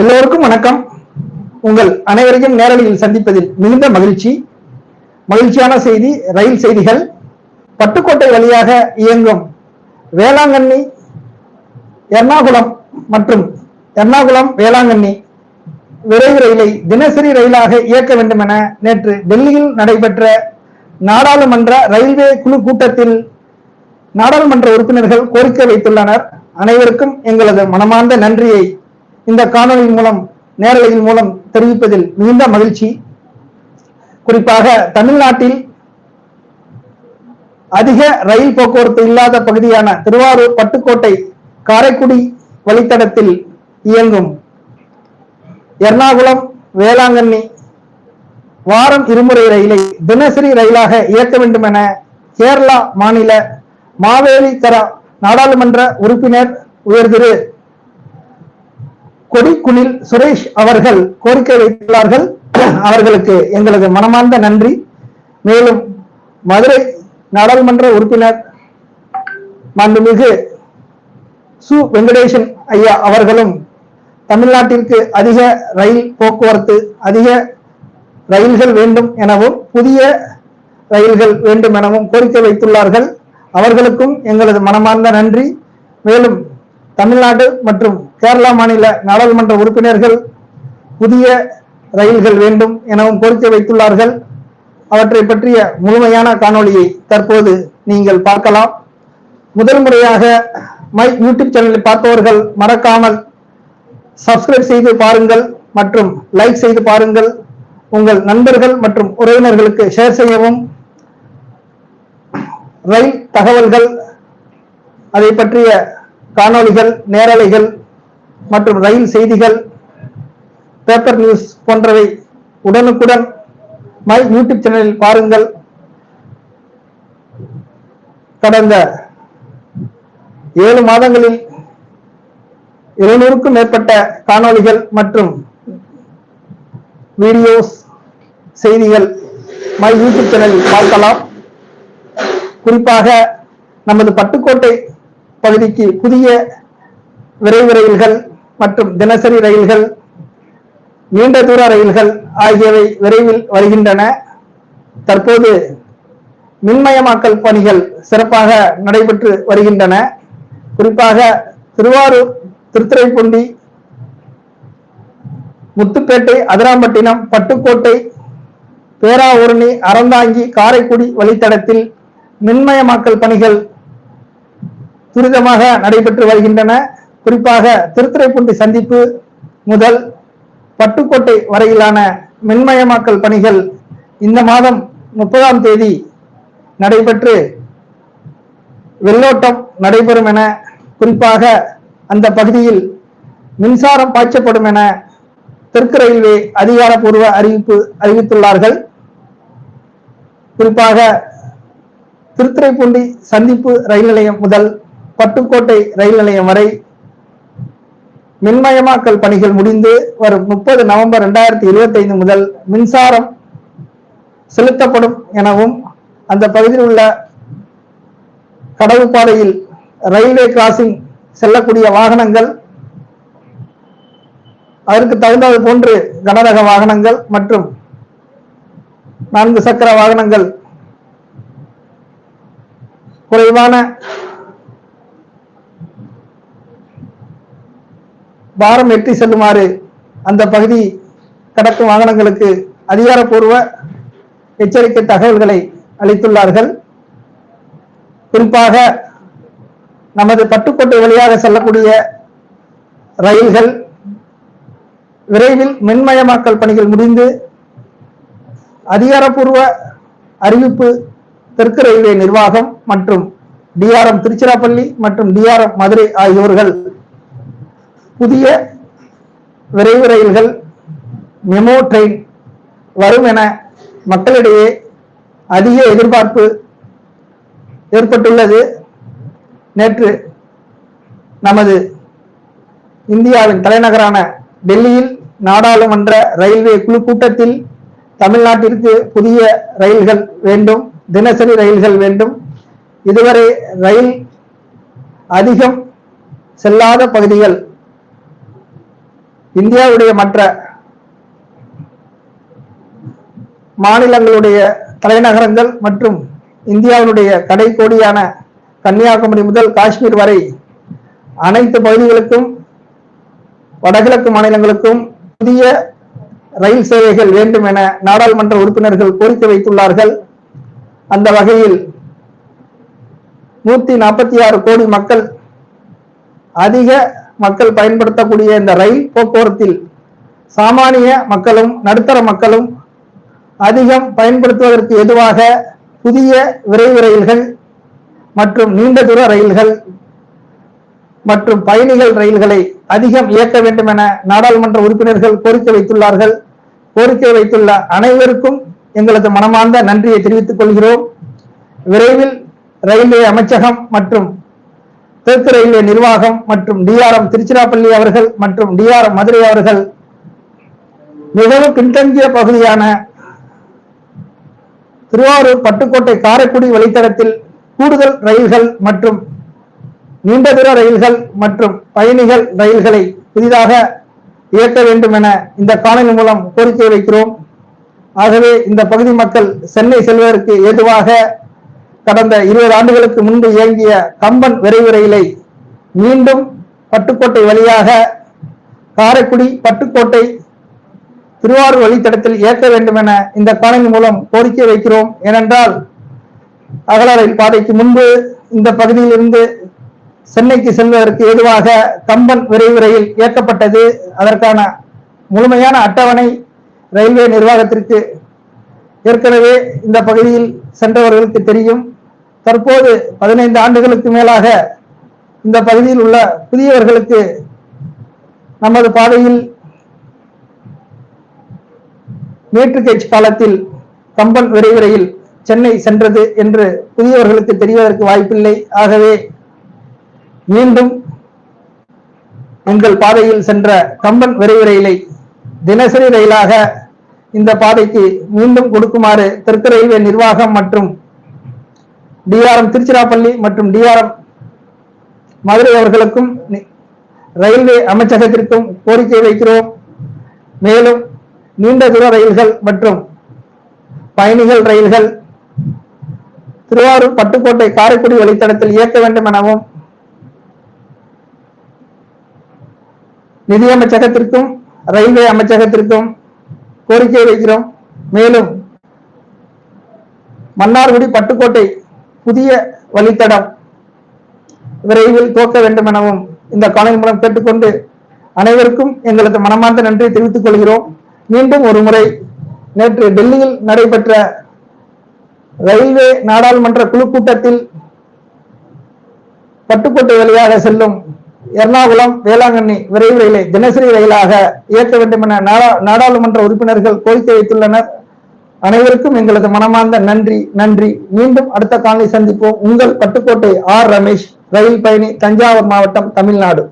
எல்லோருக்கும் வணக்கம். உங்கள் அனைவரையும் நேரடியில் சந்திப்பதில் மிகுந்த மகிழ்ச்சி. மகிழ்ச்சியான செய்தி ரயில் செய்திகள். பட்டுக்கோட்டை வழியாக இயங்கும் வேளாங்கண்ணி எர்ணாகுளம் மற்றும் எர்ணாகுளம் வேளாங்கண்ணி விரைவு ரயிலை தினசரி ரயிலாக இயக்க வேண்டும் என நேற்று டெல்லியில் நடைபெற்ற நாடாளுமன்ற ரயில்வே குழு கூட்டத்தில் நாடாளுமன்ற உறுப்பினர்கள் கோரிக்கை வைத்துள்ளனர். அனைவருக்கும் எங்களது மனமார்ந்த நன்றியை இந்த காணொளி மூலம் நேரலையின் மூலம் தெரிவிப்பதில் மிகுந்த மகிழ்ச்சி. குறிப்பாக தமிழ்நாட்டில் அதிக ரயில் போக்குவரத்து இல்லாத பகுதியான திருவாரூர் பட்டுக்கோட்டை காரைக்குடி வழித்தடத்தில் இயங்கும் எர்ணாகுளம் வேளாங்கண்ணி வாரம் இருமுறை ரயிலை தினசரி ரயிலாக இயக்க வேண்டும் என கேரளா மாநில மாவேலி நாடாளுமன்ற உறுப்பினர் உயர்திரு கொடிக்குனில் சுரேஷ் அவர்கள் கோரிக்கை வைத்துள்ளார்கள். அவர்களுக்கு எங்களது மனமார்ந்த நன்றி. மேலும் மதுரை நாடாளுமன்ற உறுப்பினர் மாண்புமிகு சு. வெங்கடேசன் ஐயா அவர்களும் தமிழ்நாட்டிற்கு அதிக ரயில் போக்குவரத்து அதிக ரயில்கள் வேண்டும் எனவும் புதிய ரயில்கள் வேண்டும் எனவும் கோரிக்கை வைத்துள்ளார்கள். அவர்களுக்கும் எங்களது மனமார்ந்த நன்றி. மேலும் தமிழ்நாடு மற்றும் கேரளா மாநில நாடாளுமன்ற உறுப்பினர்கள் புதிய ரயில்கள் வேண்டும் எனவும் கோரிக்கை வைத்துள்ளார்கள். அவற்றை பற்றிய முழுமையான காணொளியை தற்போது நீங்கள் பார்க்கலாம். முதல் முறையாக மை யூடியூப் சேனலில் பார்ப்பவர்கள் மறக்காமல் சப்ஸ்கிரைப் செய்து பாருங்கள் மற்றும் லைக் செய்து பாருங்கள். உங்கள் நண்பர்கள் மற்றும் உறவினர்களுக்கு ஷேர் செய்யவும். ரயில் தகவல்கள் அதை பற்றிய காணொளிகள் நேரலைகள் மற்றும் ரயில் செய்திகள் பேப்பர் நியூஸ் போன்றவை உடனுக்குடன் மை யூடியூப் சேனலில் பாருங்கள். கடந்த ஏழு மாதங்களில் இருநூறுக்கும் மேற்பட்ட காணொளிகள் மற்றும் வீடியோஸ் செய்திகள் மை யூடியூப் சேனலில் பார்க்கலாம். குறிப்பாக நமது பட்டுக்கோட்டை பகுதிக்கு புதிய விரைவு ரயில்கள் மற்றும் தினசரி ரயில்கள் நீண்ட தூர ரயில்கள் ஆகியவை விரைவில் வருகின்றன. தற்போது மின்மயமாக்கல் பணிகள் சிறப்பாக நடைபெற்று வருகின்றன. குறிப்பாக திருவாரூர் திருத்துறைப்பூண்டி முத்துப்பேட்டை அதிராம்பட்டினம் பட்டுக்கோட்டை பேராவூரணி அறந்தாங்கி காரைக்குடி வழித்தடத்தில் மின்மயமாக்கல் பணிகள் துரிதமாக நடைபெற்று வருகின்றன. குறிப்பாக திருத்துறைப்பூண்டி சந்திப்பு முதல் பட்டுக்கோட்டை வரையிலான மின்மயமாக்கல் பணிகள் இந்த மாதம் முப்பதாம் தேதி நடைபெற்று வெள்ளோட்டம் நடைபெறும் என குறிப்பாக அந்த பகுதியில் மின்சாரம் பாய்ச்சப்படும் என தெற்கு ரயில்வே அதிகாரப்பூர்வ அறிவிப்பு அறிவித்துள்ளார்கள். குறிப்பாக திருத்துறைப்பூண்டி சந்திப்பு ரயில் நிலையம் முதல் பட்டுக்கோட்டை ரயில் நிலையம் வரை மின்மயமாக்கல் பணிகள் முடிந்து வரும் முப்பது நவம்பர் இரண்டாயிரத்தி இருபத்தி ஐந்து முதல் மின்சாரம் செலுத்தப்படும் எனவும் அந்த பகுதியில் உள்ள கடவு பாதையில் ரயில்வே கிராசிங் செல்லக்கூடிய வாகனங்கள் அதற்கு தகுந்தது போன்று கனரக வாகனங்கள் மற்றும் நான்கு சக்கர வாகனங்கள் குறைவான பாரம் எட்டி செல்லுமாறு அந்த பகுதி கடக்கும் வாகனங்களுக்கு அதிகாரப்பூர்வ எச்சரிக்கை தகவல்களை அளித்துள்ளார்கள். குறிப்பாக நமது பட்டுக்கோட்டை வழியாக செல்லக்கூடிய ரயில்கள் விரைவில் மின்மயமாக்கல் பணிகள் முடிந்து அதிகாரப்பூர்வ அறிவிப்பு தெற்கு ரயில்வே நிர்வாகம் மற்றும் டிஆர்எம் திருச்சிராப்பள்ளி மற்றும் டிஆர்எம் மதுரை ஆகியோர்கள் புதிய விரைவு ரயில்கள் மெமோ ட்ரெயின் வரும் என மக்களிடையே அதிக எதிர்பார்ப்பு ஏற்பட்டுள்ளது. நேற்று நமது இந்தியாவின் தலைநகரான டெல்லியில் நாடாளுமன்ற ரயில்வே குழு கூட்டத்தில் தமிழ்நாட்டிற்கு புதிய ரயில்கள் வேண்டும் தினசரி ரயில்கள் வேண்டும். இதுவரை ரயில் அதிகம் செல்லாத பகுதிகள் இந்தியாவுடைய மற்ற மாநிலங்களுடைய தலைநகரங்கள் மற்றும் இந்தியாவினுடைய கடைக்கோடியான கன்னியாகுமரி முதல் காஷ்மீர் வரை அனைத்து பகுதிகளுக்கும் வடகிழக்கு மாநிலங்களுக்கும் புதிய ரயில் சேவைகள் வேண்டும் என நாடாளுமன்ற உறுப்பினர்கள் கோரிக்கை வைத்துள்ளார்கள். அந்த வகையில் நூத்தி நாற்பத்தி ஆறு கோடி மக்கள் அதிக மக்கள் பயன்படுத்தக்கூடிய இந்த ரயில் போக்குவரத்தில் சாமானிய மக்களும் நடுத்தர மக்களும் அதிகம் பயன்படுத்துவதற்கு எதுவாக புதிய விரைவு ரயில்கள் மற்றும் நீண்ட தூர ரயில்கள் மற்றும் பயணிகள் ரயில்களை அதிகம் இயக்க வேண்டும் என நாடாளுமன்ற உறுப்பினர்கள் கோரிக்கை வைத்துள்ளார்கள். கோரிக்கை வைத்துள்ள அனைவருக்கும் எங்களது மனமார்ந்த நன்றியை தெரிவித்துக் கொள்கிறோம். விரைவில் ரயில்வே அமைச்சகம் மற்றும் தெற்கு ரயில்வே நிர்வாகம் மற்றும் டிஆர்எம் திருச்சிராப்பள்ளி அவர்கள் மற்றும் டிஆர்எம் மதுரை அவர்கள் மிகவும் பின்தங்கிய பகுதியான திருவாரூர் பட்டுக்கோட்டை காரைக்குடி வழித்தடத்தில் கூடுதல் ரயில்கள் மற்றும் நீண்ட தூர ரயில்கள் மற்றும் பயணிகள் ரயில்களை புதிதாக இயக்க வேண்டும் என இந்த காணொலி மூலம் கோரிக்கை வைக்கிறோம். ஆகவே இந்த பகுதி மக்கள் சென்னை செல்வதற்கு ஏதுவாக கடந்த இருபது ஆண்டுகளுக்கு முன்பு இயங்கிய கம்பன் விரைவு ரயிலை மீண்டும் பட்டுக்கோட்டை வழியாக காரைக்குடி பட்டுக்கோட்டை திருவாரூர் வழித்தடத்தில் இயக்க வேண்டும் என இந்த காணொலி மூலம் கோரிக்கை வைக்கிறோம். ஏனென்றால் அகல ரயில் பாதைக்கு முன்பு இந்த பகுதியில் இருந்து சென்னைக்கு செல்வதற்கு ஏதுவாக கம்பன் விரைவு ரயில் இயக்கப்பட்டது. அதற்கான முழுமையான அட்டவணை ரயில்வே நிர்வாகத்திற்கு ஏற்கனவே இந்த பகுதியில் சென்றவர்களுக்கு தெரியும். தற்போது பதினைந்து ஆண்டுகளுக்கு மேலாக இந்த பகுதியில் உள்ள புதியவர்களுக்கு நமது பாதையில் மீட்டர் கேஜ் காலத்தில் கம்பன் விரைவு ரயில் சென்னை சென்றது என்று புதியவர்களுக்கு தெரிவதற்கு வாய்ப்பில்லை. ஆகவே மீண்டும் உங்கள் பாதையில் சென்ற கம்பன் விரைவு ரயிலை தினசரி ரயிலாக இந்த பாதைக்கு மீண்டும் கொடுக்குமாறு தெற்கு ரயில்வே நிர்வாகம் மற்றும் டிஆர்எம் திருச்சிராப்பள்ளி மற்றும் டிஆர்எம் மதுரை அவர்களுக்கும் ரயில்வே அமைச்சகத்திற்கும் கோரிக்கை வைக்கிறோம். மேலும் நீண்ட தூர ரயில்கள் மற்றும் பயணிகள் ரயில்கள் திருவாரூர் பட்டுக்கோட்டை காரைக்குடி வழித்தடத்தில் இயக்க வேண்டும் எனவும் நிதியமைச்சகத்திற்கும் ரயில்வே அமைச்சகத்திற்கும் கோரிக்கை வைக்கிறோம். மேலும் மன்னார்குடி பட்டுக்கோட்டை புதிய வழித்தடம் விரைவில் துவக்க வேண்டும் எனவும் இந்த காணொலி மூலம் கேட்டுக்கொண்டு அனைவருக்கும் எங்களது மனமார்ந்த நன்றியை தெரிவித்துக் கொள்கிறோம். மீண்டும் ஒரு முறை நேற்று டெல்லியில் நடைபெற்ற ரயில்வே நாடாளுமன்ற குழு கூட்டத்தில் பட்டுக்கோட்டை வழியாக செல்லும் எர்ணாகுளம் வேளாங்கண்ணி விரைவு ரயிலை தினசரி ரயிலாக இயக்க வேண்டும் என நாடாளுமன்ற உறுப்பினர்கள் கோரிக்கை வைத்துள்ளனர். அனைவருக்கும் எங்களது மனமார்ந்த நன்றி நன்றி. மீண்டும் அடுத்த காலை சந்திப்போம். உங்கள் பட்டுக்கோட்டை ஆர் ரமேஷ் ரயில் பயணி தஞ்சாவூர் மாவட்டம் தமிழ்நாடு.